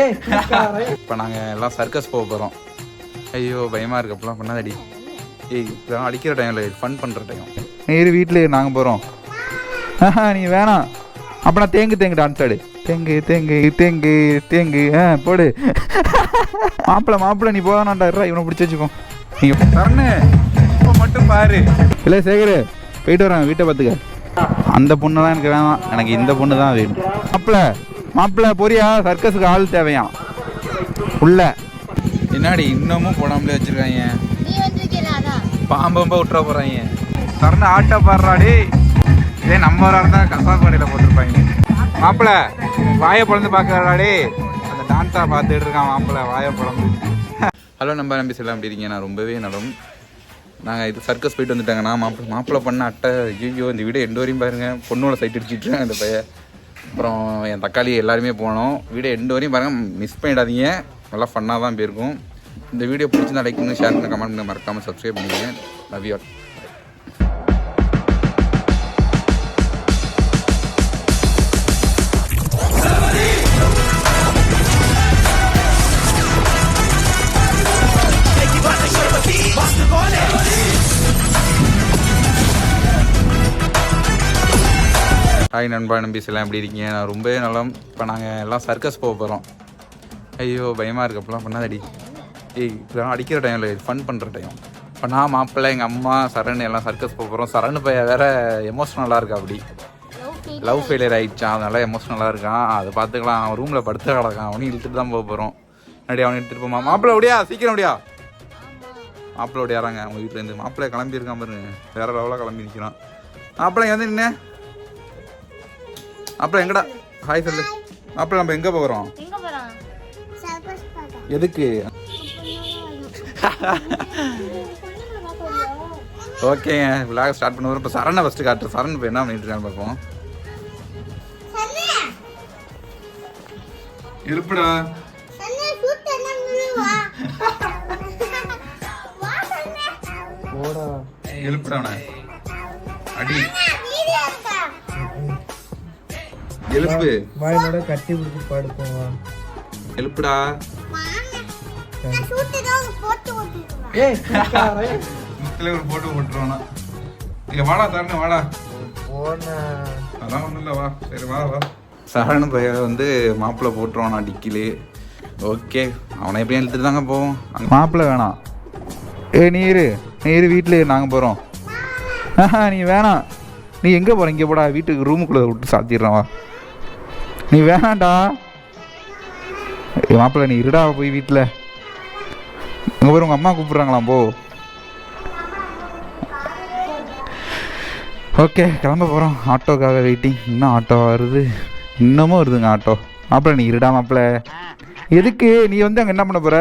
ஏய் இப்போ நாங்கள் எல்லாம் சர்க்கஸ் போக போகிறோம் ஐயோ பயமாக இருக்கு. அப்பெல்லாம் பண்ணாதடி. ஏய் இதெல்லாம் அடிக்கிற டைமில் ஃபன் பண்ணுற டைம் நேரு வீட்டில் நாங்கள் போகிறோம் ஆஹா நீ வேணாம். அப்போ நான் தேங்கு தேங்கு டான்ஸ் ஆடு. தேங்கு தேங்கு தேங்கு தேங்கு. ஆ போடு. மாப்பிள்ள மாப்பிள்ள நீ போதானாண்டா. இவனை பிடிச்சி வச்சுக்கோ. நீங்கள் தரணு இப்போ மட்டும் பாரு. இல்லை சேகரு போயிட்டு வரேன். வீட்டை பார்த்துக்க. அந்த பொண்ணு தான் எனக்கு வேணாம். எனக்கு இந்த பொண்ணு தான் வேணும். மாப்பிள்ள மாப்பிள்ள போறியா சர்க்கஸுக்கு ஆள் தேவையாம் உள்ள. என்னடி இன்னமும் போடாமலே வச்சிருக்காங்க பாம்பம்ப விட்டுற போறாங்க சரண ஆட்டோ பாடுறாடி. இதே நம்ம இருந்தா கசாப்பாடியில் போட்டிருப்பாங்க மாப்பிள்ள வாயை பிறந்து பார்க்கறாடே. அந்த டான்ஸா பார்த்துட்டு இருக்கான் மாப்பிள்ள வாயை பிறந்து ஹலோ நம்ம நம்பி செல்லாம் எப்படி இருக்கீங்க? நான் ரொம்பவே நலம். நாங்கள் இது சர்க்கஸ் போயிட்டு வந்துட்டாங்கண்ணா. மாப்பிள்ள மாப்பிள்ள பண்ண அட்டை ஐயோ இந்த வீடியோ எண்டு வரையும் பாருங்க. பொண்ணோட சைட் அடிச்சிட்டு அந்த பையன். அப்புறம் என் தக்காளி எல்லாருமே போனோம். வீடியோ எண்டு வரையும் பாருங்க மிஸ் பண்ணிடாதீங்க. நல்லா ஃபன்னாக தான் போயிருக்கும். இந்த வீடியோ பிடிச்சிருந்தா லைக் பண்ணுங்கள் ஷேர் பண்ணுங்கள் கமெண்ட் பண்ணுங்கள் மறக்காமல் சப்ஸ்கிரைப் பண்ணுங்க லவ் யூ ஹாய் நண்பா நம்பிஸ் எல்லாம் எப்படி இருக்கீங்க? நான் ரொம்பவே நல்லா இப்போ நாங்கள் எல்லாம் சர்க்கஸ் போக போகிறோம் ஐயோ பயமாக இருக்கு. அப்பெல்லாம் பண்ணாதடி. ஏய் இதெல்லாம் அடிக்கிற டைமில் ஃபன் பண்ணுற டைம் இப்போ நான் மாப்பிள்ளை எங்கள் அம்மா சரண் எல்லாம் சர்க்கஸ் போக போகிறோம் சரண் பையன் வேறு எமோஷ்னலாக இருக்கா அப்படி? லவ் ஃபெயிலியர் ஆகிடுச்சான் அதனால எமோஷ்னலாக இருக்கான். அதை பார்த்துக்கலாம். அவன் ரூமில் படுத்து கிடக்கான். அவனையும் இழுத்துட்டு தான் போக போகிறோம் முன்னாடி அவனை இழுத்துட்டு போமா? மாப்பிள்ளை அப்படியா சீக்கிரம் அப்படியா மாப்பிள்ளை ஓடியாராங்க. அவங்க வீட்டிலேருந்து மாப்பிள்ளை கிளம்பியிருக்கான் பாருங்க. வேறு லெவலாக கிளம்பி நிற்கிறான் மாப்பிள்ளை வந்து நின்று அப்புறம் எங்கடா? ஹாய் சொல்லு. அப்புறம் நம்ம எங்கே போகிறோம் எதுக்கு? ஓகேங்க விளாக ஸ்டார்ட் பண்ண வரும் இப்போ சரணை ஃபஸ்ட்டு காட்டுறேன் சரண் இப்போ என்ன பண்ணிட்டு இருக்கான்னு பார்ப்போம். இருப்புடா. போடா. எழுப்புடா அடி. எழுப்பு. வாயினோட கட்டி பிடிச்சி படுப்போம் எழுப்புடா. ஏய் முத்துல ஒரு போட்டோ போட்டுருவானா. இங்க வாடா தரணு வாடா. போன அதான் ஒன்றும் இல்லை வா. சரி வா வா. சரண் பையன் வந்து மாப்பிள்ளை போட்டுருவானா டிக்கிலே. ஓகே. அவனை எப்படியும் எடுத்துட்டு தாங்க போவோம். மாப்பிள்ளை வேணாம். ஏ நீரு நீரு வீட்டில் நாங்கள் போகிறோம் ஆஹா நீ வேணாம். நீ எங்கே போகிற இங்கே போடா வீட்டுக்கு ரூமுக்குள்ளே விட்டு சாத்திடுறான் வா. நீ வேணாண்டா மாப்பிள்ள நீ இருடா போய் வீட்டில் உங்கள் பேர் உங்கள் அம்மா கூப்பிட்றாங்களாம் போ. ஓகே கிளம்ப போகிறோம் ஆட்டோக்காக வெயிட்டிங் இன்னும் ஆட்டோ வருது. இன்னமும் வருதுங்க ஆட்டோ. மாப்பிள்ள நீ இருடா மாப்பிள்ள. எதுக்கு? நீ வந்து அங்கே என்ன பண்ண போகிற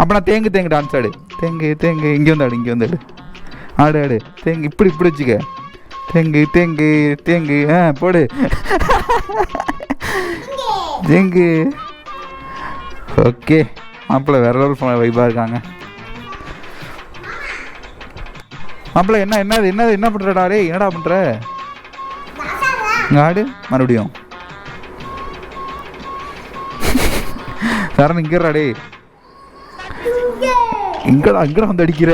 அப்போ நான் தேங்கு தேங்கு டான்ஸ் ஆடு. தேங்கு தேங்கு. இங்கே வந்து ஆடு இங்கே வந்து ஆடு. ஆடு ஆடு. தேங்கு இப்படி இப்படி வச்சுக்க. தேங்கு தேங்கு தேங்கு ஆ போடு. தேங்கு. ஓகே. மாப்பிள்ளை வேற லெவல் வைப்பாக இருக்காங்க. மாப்பிள்ளை என்ன என்னது என்னது என்ன பண்ணுறடா டேய் என்னடா பண்ணுற ஆடு மறுபடியும். சரண் இங்கடா டே இங்கடா இங்கடா வந்து அடிக்கிற.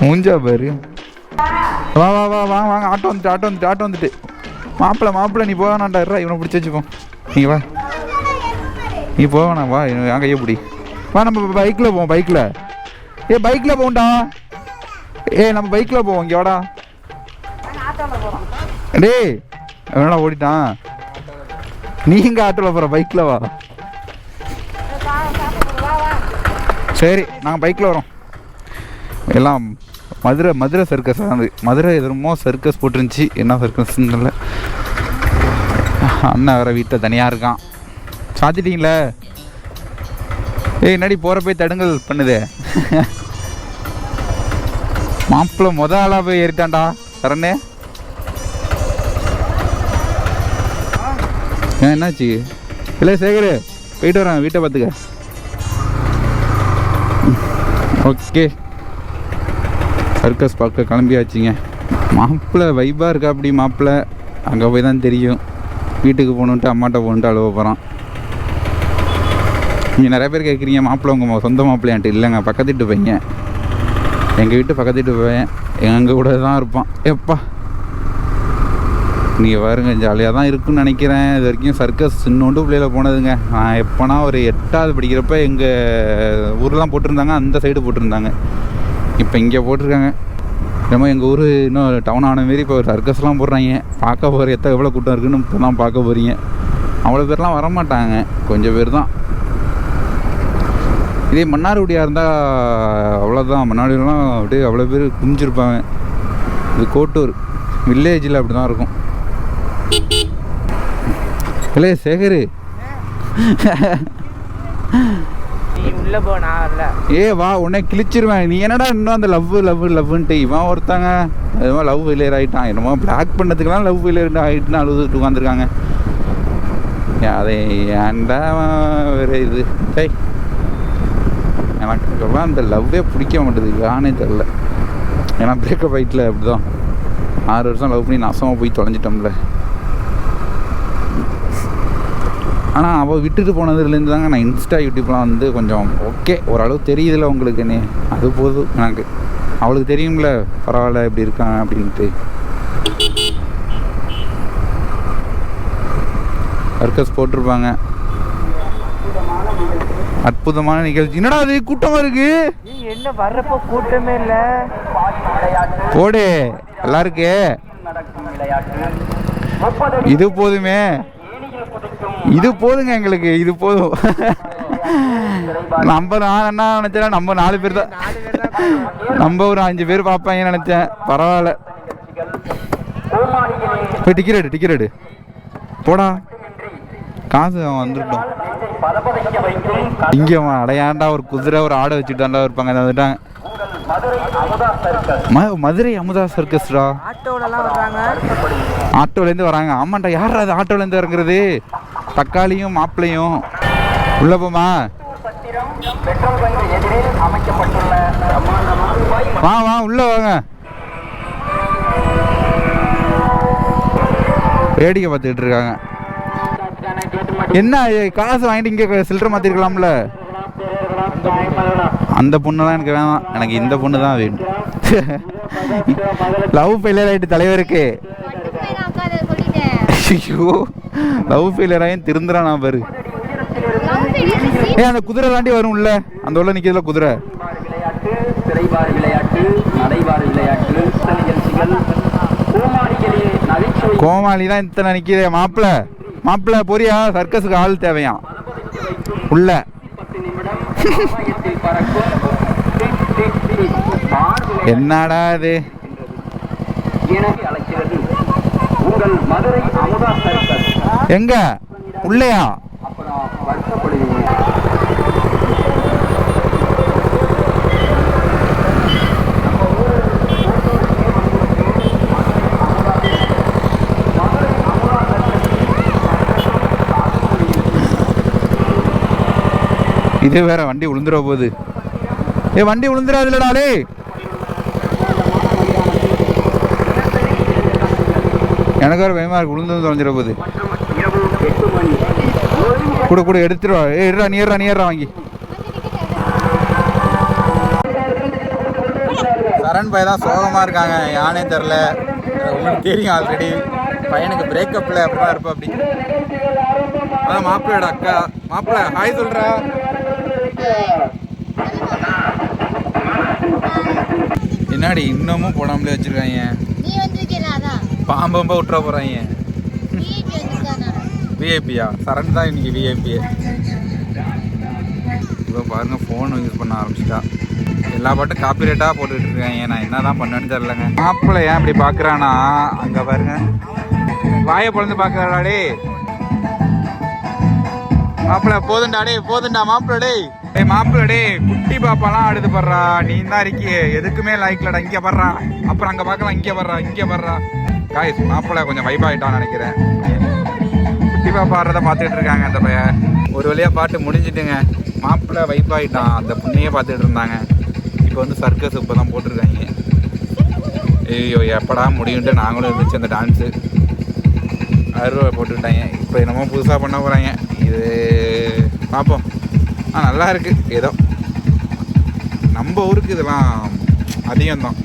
மூஞ்சா பாரு. வா வா வா வா வாங்க. ஆட்டோ வந்துட்டு ஆட்டோ வந்துட்டு ஆட்டோ வந்துட்டு. மாப்பிள்ள மாப்பிள்ள நீ போவானாண்டா இருறா இவனை பிடிச்சி வச்சுப்போம். நீ வா. நீ போவானா வா என் கையை பிடி. வா நம்ம பைக்கில் போவோம் பைக்கில் ஏ பைக்கில் போகண்டா ஏ நம்ம பைக்கில் போவோம். இங்கே வாடா. டேய் என்னடா ஓடிட்டான். நீ ஆட்டோவில் போகிற பைக்கில் வா. சரி நாங்கள் பைக்கில் வரோம். எல்லாம் மதுரை மதுரை சர்க்கஸ் அது. மதுரை எதிரமோ சர்க்கஸ் போட்டுருந்துச்சி. என்ன சர்க்கஸ்ன்னு தெரியல. அண்ணன் வேற வீட்டில் தனியாக இருக்கான். சாத்திட்டீங்களே? ஏய் என்னடி போகிற போய் தடுங்கல் பண்ணுதே. மாப்பிள்ள மொதல் ஆளாக போய் ஏறிட்டான்டா சரணே ஏன் என்னாச்சு? இல்லை சேகரு போயிட்டு வரேன் வீட்டை பார்த்துக்க. ஓகே. சர்க்கஸ் பார்க்க கிளம்பியாச்சுங்க. மாப்பிள்ளை வைப்பாக இருக்கா அப்படி மாப்பிள்ளை அங்கே போய் தான் தெரியும். வீட்டுக்கு போகணுன்ட்டு அம்மாட்ட போகணுன்ட்டு அழுவ போகிறான் நீங்கள் நிறைய பேர் கேட்குறீங்க மாப்பிள்ளை உங்கள் சொந்த மாப்பிள்ளையான்ட்டு இல்லைங்க. பக்கத்து வீட்டு பையன் எங்கள் வீட்டு பக்கத்து வீட்டு பையன் எங்கள் கூட தான் இருப்பான். எப்பா? நீங்கள் பாருங்க ஜாலியாக தான் இருக்குன்னு நினைக்கிறேன். இது வரைக்கும் சர்க்கஸ் சின்னோண்டு பிள்ளையில் போனதுங்க. நான் எப்போனா ஒரு எட்டாவது படிக்கிறப்ப எங்கள் ஊர்லாம் போட்டிருந்தாங்க அந்த சைடு போட்டிருந்தாங்க. இப்போ இங்கே போட்டிருக்காங்க. நம்ம எங்கள் ஊர் இன்னும் டவுன் ஆன மாரி இப்போ சர்க்கஸ்லாம் போடுறாங்க. பார்க்க போகிற எத்த எவ்வளோ கூட்டம் இருக்குன்னு இப்போ தான் பார்க்க போகிறீங்க அவ்வளோ பேர்லாம் வரமாட்டாங்க. கொஞ்சம் பேர் தான். இதே மன்னார்குடியாக இருந்தால் அவ்வளோதான் மன்னார்குடியெலாம் அப்படியே அவ்வளோ பேர் குமிஞ்சிருப்பாங்க. இது கோட்டூர். வில்லேஜில் அப்படி தான் இருக்கும். இல்லை சேகரு. உள்ளே போ நான் இல்ல ஏ வா உன்னை கிழிச்சிருவேன். நீ என்னடா இன்னும் அந்த லவ் லவ் லவ்ன்ட்டு இவன் ஒருத்தாங்க என்னமோ லவ் ஃபெயிலியர் ஆகிட்டான் என்னமோ பிளாக் பண்ணதுக்கெல்லாம் லவ் ஃபெயிலியர் ஆகிட்டுன்னு அழுதுட்டு உட்காந்துருக்காங்க அதை ஏன்டா வேறு இது? டேய் எனக்கு எல்லாம் அந்த லவ்வே பிடிக்க மாட்டேது. யானே தெரில ஏன்னா பிரேக்கப் ஆகிட்டில் அப்படி தான் ஆறு வருஷம் லவ் பண்ணி நாசமாக போய் தொலைஞ்சிட்டோம்ல. ஆனால் அவள் விட்டுட்டு போனதுலேருந்து தாங்க நான் இன்ஸ்டா யூடியூப்லாம் வந்து கொஞ்சம் ஓகே ஓரளவு தெரியுதுல உங்களுக்கு என்ன அது போதும் எனக்கு. அவளுக்கு தெரியும்ல பரவாயில்ல இப்படி இருக்கான் அப்படின்ட்டு. சர்க்கஸ் போட்டிருப்பாங்க. அற்புதமான நிகழ்ச்சி. என்னடா அது கூட்டமாக இருக்கு? நீ என்ன வர்றப்போ கூட்டமே இல்ல. போடு நல்லா இருக்கே இது போதுமே. இது போதுங்க எங்களுக்கு இது போதும். நம்ம நான் என்ன நினைச்சேன் நம்ம நாலு பேர் தான். நம்ம ஒரு அஞ்சு பேர் பார்ப்பாங்கன்னு நினைச்சேன். பரவாயில்ல. போய் டிக்கெட் எடு டிக்கெட் எடு. போடா. காசு அவன் வந்துட்டோம் இங்கே அவன் அடையாண்டா ஒரு குதிரை ஒரு ஆடை வச்சுட்டாண்டா இருப்பாங்க. அதை வந்துட்டாங்க. மதுரை அமுதா சர்க்கஸ்டா ஆட்டோலேருந்து வராங்க. ஆமாண்டா யாரா அது ஆட்டோலேருந்து இறங்குறது? தக்காளியும் மாப்பிளையும் உள்ள போமா வா வா உள்ள வாங்க. வேடிக்கை பார்த்துக்கிட்டு இருக்காங்க. என்ன காசு வாங்கிட்டு இங்கே சில்லறை மாற்றிருக்கலாம்ல அந்த பொண்ணு தான் எனக்கு வேணாம். எனக்கு இந்த பொண்ணு தான் வேணும். லவ் ஃபெயிலியர் ஆகிட்டு தலைவருக்கு. ஐயோ. லவ் ஃபெயிலியர் ஆகி திருந்துறான் நான் பாரு. ஏ அந்த குதிரை தாண்டி வரும்ல? அந்த உள்ள நிக்கிறதுல குதிரை. கோமாளி தான் இத்தனை நிக்குதே மாப்பிள மாப்பிள போறியா? சர்க்கஸுக்கு ஆள் தேவையாம் உள்ள. என்னடா இது? உங்கள் மதுரை அமுதா எங்க? உள்ளையா அப்புறம் வருத்தப்படுவீங்க இது வேற வண்டி விழுந்துட போகுது. ஏ வண்டி விழுந்துடாதுலடா எனக்கு ஒரு பயமா இருக்கு உளுந்து தொலைஞ்சிட போகுது. கூட கூட எடுத்துருவா ஏறா நீர்றா நீர்றா வாங்கி. சரண் பாய் தான் சோகமாக இருக்காங்க. யானே தெரில உங்களுக்கு தெரியும் ஆல்ரெடி பையனுக்கு பிரேக்கப்பில் அப்படிதான் இருப்பா அப்படி. அதான் மாப்பிள்ளையோட அக்கா. மாப்பிள்ளை ஹாய் சொல்கிறா என்னாடி இன்னமும் போடாமலே வச்சிருக்காங்க பாம்பம்பா விட்டுற போகிறாங்க விஐபியா சரண் தான் இன்றைக்கி விஐபி இப்போ பாருங்க ஃபோன் யூஸ் பண்ண ஆரம்பிச்சிட்டா. எல்லா பாட்டும் காப்பிரைட்டாக போட்டுக்கிட்டு இருக்காங்க நான் என்ன தான் பண்ணுவேன்னு தெரிலங்க மாப்பிள்ளை ஏன் இப்படி பார்க்குறானா அங்கே பாருங்க. வாயை பிறந்து பார்க்குறாடே டே மாப்பிள்ளை போதுண்டா டே போதுண்டா மாப்பிள்ள டே டே மாப்பிள்ளை டேய் குட்டி பாப்பாலாம் அடுத்து படுறா நீ தான் இருக்கியே. எதுக்குமே லைக்லடா இங்கே படுறா அப்புறம் அங்கே பார்க்கலாம் இங்கே படுறா இங்கே படுறா காய்ஸ் மாப்பிள்ளை கொஞ்சம் வைப் ஆகிட்டான்னு நினைக்கிறேன். குட்டி பாடுறத பார்த்துட்டு இருக்காங்க அந்த பையன். ஒரு வழியாக பாட்டு முடிஞ்சிட்டுங்க. மாப்பிள்ளை வைப் ஆகிட்டான் அந்த பொண்ணையே பார்த்துட்டு இருந்தாங்க. இப்போ வந்து சர்க்கஸ் இப்போ தான் போட்டிருக்காங்க. ஐயோ எப்படா முடியுன்ட்டு நாங்களும் இருந்துச்சு அந்த டான்ஸு அருவா போட்டுக்கிட்டாங்க இப்போ என்னமோ புதுசாக பண்ண போகிறாங்க இது பார்ப்போம். ஆ நல்லா இருக்குது ஏதோ. நம்ம ஊருக்கு இதெல்லாம் அதிகம்தான்.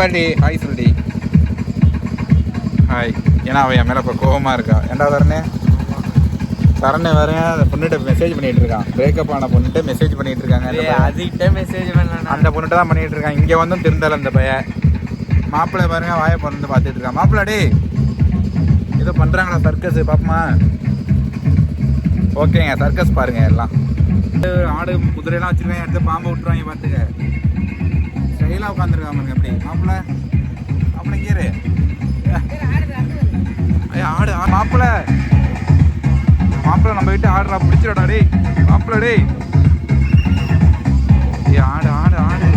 பாட்டி ஹாய் சொல்டி ஹாய் ஏன்னா அவன் என் மேலே இப்போ கோவமாக இருக்கா? ஏன்டா தரணே? வேற அந்த பொண்ணுகிட்ட மெசேஜ் பண்ணிட்டு இருக்கான் பிரேக்கப் ஆன பொண்ணுகிட்ட மெசேஜ் பண்ணிட்டு இருக்காங்க. அதுகிட்ட மெசேஜ் பண்ணலாம் அந்த பொண்ணுகிட்ட தான் பண்ணிட்டு இருக்கான். இங்கே வந்தும் திருந்தல அந்த பையன். மாப்பிள்ளை பாருங்க வாயை பிறந்து பார்த்துட்டு இருக்கான். மாப்பிள்ளை டேய். ஏதோ பண்ணுறாங்களா சர்க்கஸ் பாப்போமா. ஓகேங்க சர்க்கஸ் பாருங்க எல்லாம். ஆடு குதிரையெல்லாம் வச்சிருக்காங்க எடுத்து பாம்பை விட்டுருவாங்க பார்த்துக்க ஸ்டைலாக உட்காந்துருக்காங்க பாருங்க அப்படி மாப்பிள்ளை? மாப்பிள்ளை கீரு ஐயா ஆடு ஆ- மாப்பிள்ள. மாப்பிள்ளை நம்ம வீட்டு ஆடுறா பிடிச்சிடா டே மாப்பிள்ள டே ஏய் ஆடு ஆடு ஆடு.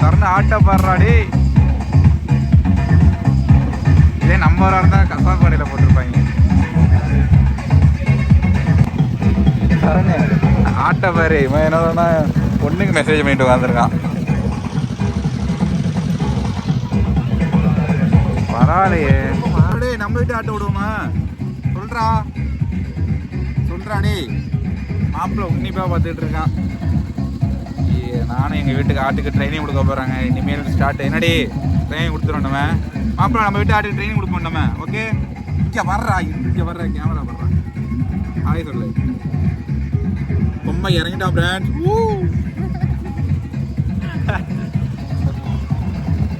தரணும் ஆட்ட பாடுறா டே இதே நம்ம இருந்தால் இருந்தா கடையில் போட்டிருப்பாங்க. ஆட்டை பாரு இவன் என்னன்னா பொண்ணுக்கு மெசேஜ் பண்ணிட்டு உட்காந்துருக்கான் பரவாயில்லையே. டேய் நம்ம வீட்டு ஆட்ட விடுவோமா? சொல்றா. சொல்றா டேய் மாப்பிள்ளை உன்னிப்பா பார்த்துட்டு இருக்கான். நானும் எங்கள் வீட்டுக்கு ஆட்டுக்கு ட்ரைனிங் கொடுக்க போகிறாங்க இனிமேல் ஸ்டார்ட் என்னடி? ட்ரைனிங் கொடுத்துருவோம் நம்ம. மாப்பிள்ளை நம்ம வீட்டு ஆட்டுக்கு ட்ரைனிங் கொடுப்போம் நம்ம ஓகே இங்கே வர்றா இங்கே வர்ற கேமரா வர்றா. ஹாய் சொல்லு. பொம்மை இறங்கிட்டா பிராண்ட்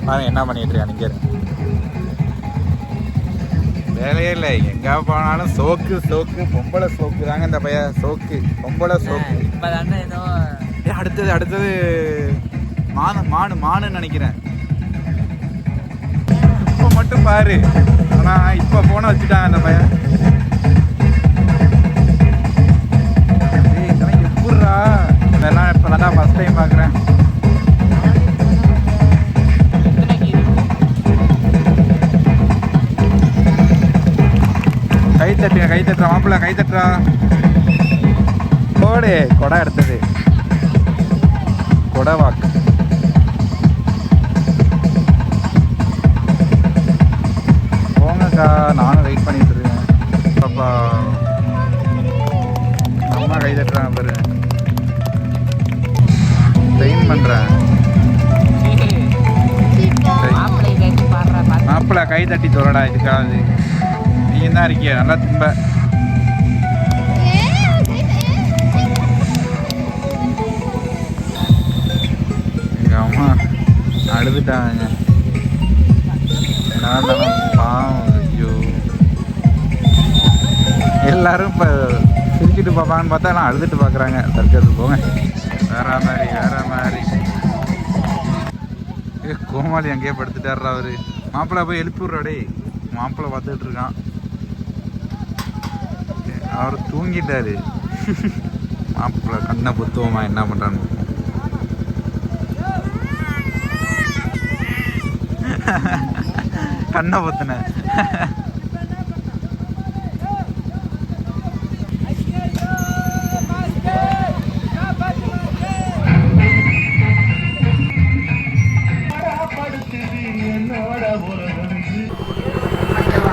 பாருங்க என்ன பண்ணிட்டு இருக்கான் இங்கே வேலையே இல்லை. எங்க போனாலும் சோக்கு சோக்கு பொம்பளை சோக்கு தாங்க இந்த பையன். சோக்கு பொம்பளை சோக்கு. இப்பதானே ஏதோ ஏய், அடுத்தது அடுத்தது. மானு மானு மானுன்னு நினைக்கிறேன். இப்போ மட்டும் பாரு. ஆனா இப்போ போன வச்சுட்டாங்க அந்த பையன். ஏய், இதெல்லாம் இப்போ தான் ஃபஸ்ட் டைம் பார்க்குறேன் கை தட்டுங்க கை தட்டுறா மாப்பிள்ள கை தட்டுறா கோடு கொடை எடுத்தது. கொடை வாக்கு. போங்கக்கா நானும் வெயிட் பண்ணிட்டு இருக்கேன். பாப்பா அம்மா கை தட்டுறாங்க பாரு. ட்ரெயின் பண்ணுறேன் மாப்பிள்ளை கை தட்டி சொல்லடா இதுக்காவது நீ தான் இருக்கிய நல்லா தும்ப. எங்கள் அம்மா அழுதுட்டாங்க. நான் பாவம். ஐயோ. எல்லாரும் இப்போ சிரிச்சுட்டு பார்ப்பாங்கன்னு பார்த்தா எல்லாம் அழுதுட்டு பார்க்குறாங்க. சர்க்கஸ் போங்க. வேற மாதிரி வேற மாதிரி. ஏ கோமாளி அங்கேயே படுத்துட்டாருடா அவரு. மாப்பிள்ளை போய் எழுப்பி விடுறாடே மாப்பிள்ளை பார்த்துட்டு இருக்கான். அவர் தூங்கிட்டாரு. மாப்பிள்ள கண்ணை புத்துவமா என்ன பண்ணுறான்னு கண்ணை பத்தின.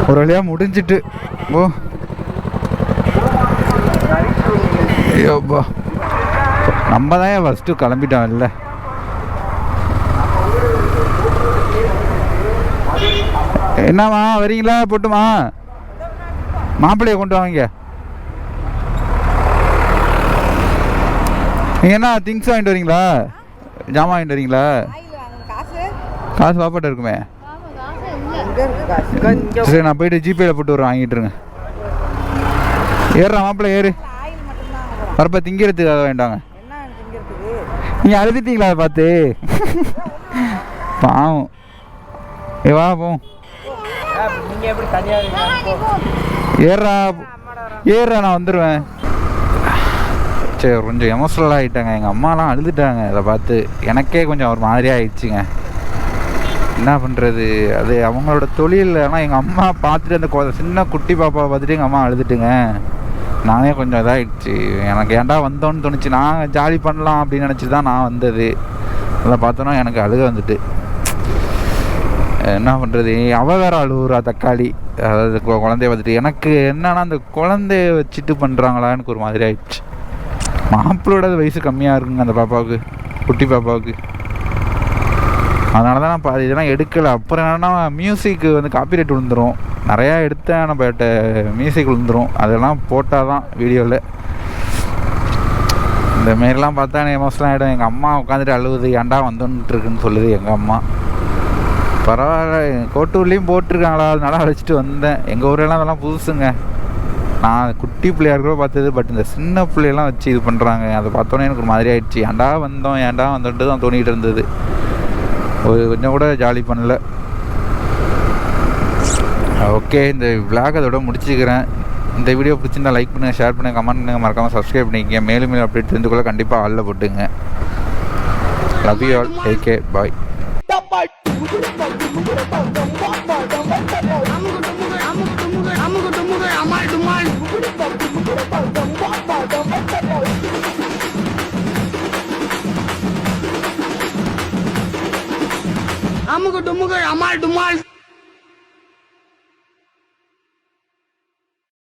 ஒரு வழியாக முடிஞ்சிட்டு. ஓ. ஐயோப்பா. நம்ம தான் ஃபஸ்ட்டு கிளம்பிட்டோம் இல்லை? என்னம்மா வரீங்களா? போட்டுமா? மாப்பிள்ளைய கொண்டு வாங்க. நீங்கள் என்ன திங்ஸ் வாங்கிட்டு வரீங்களா? ஜாமான் வாங்கிட்டு வரீங்களா? காசு பாப்பாட்ட இருக்குமே. சரி நான் போயிட்டு ஜிபேல போட்டு வரேன் வாங்கிட்டு இருங்க. ஏறுறா மாப்பிள்ளை ஏறு. வரப்ப திங்கிறதுக்காக வேண்டாங்க. நீங்கள் அழுதுட்டீங்களா அதை பார்த்து? பாவம். ஏ வா இருக்கீங்க? ஏறா ஏறா நான் வந்துடுவேன் சரி கொஞ்சம் எமோஷனல் ஆகிட்டாங்க எங்கள் அம்மாலாம் அழுதுட்டாங்க. அதை பார்த்து எனக்கே கொஞ்சம் ஒரு மாதிரியாக ஆயிடுச்சுங்க. என்ன பண்ணுறது அது அவங்களோட தொழில். ஆனால் எங்கள் அம்மா பார்த்துட்டு அந்த கொ- சின்ன குட்டி பாப்பாவை பார்த்துட்டு எங்கள் அம்மா அழுதுட்டுங்க. நானே கொஞ்சம் இதாகிடுச்சு எனக்கு ஏன்டா வந்தோன்னு தோணுச்சு. நான் ஜாலி பண்ணலாம் அப்படின்னு நினச்சி தான் நான் வந்தது. அதை பார்த்தோன்னா எனக்கு அழுக வந்துட்டு. என்ன பண்ணுறது அவ வேற அழுகுறா தக்காளி. அதாவது கு- குழந்தைய பார்த்துட்டு. எனக்கு என்னன்னா அந்த குழந்தைய வச்சுட்டு பண்ணுறாங்களான்னு எனக்கு ஒரு மாதிரி ஆயிடுச்சு. மாப்பிளோட வயசு கம்மியாக இருக்குங்க அந்த பாப்பாவுக்கு குட்டி பாப்பாவுக்கு. அதனால தான் நான் பாதி இதெல்லாம் எடுக்கலை. அப்புறம் என்னென்னா மியூசிக்கு வந்து காப்பிரைட் விழுந்துரும். நிறையா எடுத்தேன். நம்ம மியூசிக் விழுந்துரும். அதெல்லாம் போட்டால் தான் வீடியோவில் இந்த மாரிலாம் பார்த்தா எனக்கு எமோஷனல் ஆகிடும் எங்கள் அம்மா உட்காந்துட்டு அழுவுது. ஏன்டா வந்துட்டுருக்குன்னு சொல்லுது எங்கள் அம்மா. பரவாயில்ல. கோட்டூர்லேயும் போட்டிருக்காங்களா? அதனால அழைச்சிட்டு வந்தேன். எங்கள் ஊரெல்லாம் அதெல்லாம் புதுசுங்க. நான் குட்டி பிள்ளையார் கூட பார்த்தது பட் இந்த சின்ன பிள்ளையெல்லாம் வச்சு இது பண்ணுறாங்க அதை பார்த்தோன்னே எனக்கு ஒரு மாதிரி ஆயிடுச்சு. ஏன்டா வந்தோம்? ஏன்டா வந்துட்டு தான் தோணிகிட்டு இருந்தது. ஒரு கொஞ்சம் கூட ஜாலி பண்ணல ஓகே இந்த விளாக் அதோட முடிச்சுக்கிறேன் இந்த வீடியோ பிடிச்சிருந்தா லைக் பண்ணுங்கள் ஷேர் பண்ணுங்கள் கமெண்ட் பண்ணுங்கள் மறக்காமல் சப்ஸ்கிரைப் பண்ணிக்கங்க மேலும் மேலும் அப்டேட் தெரிஞ்சுக்கொள்ள கண்டிப்பாக ஆளில் போட்டுங்க love you all take care bye আমুক ডুমুকের আমার ডুমাল।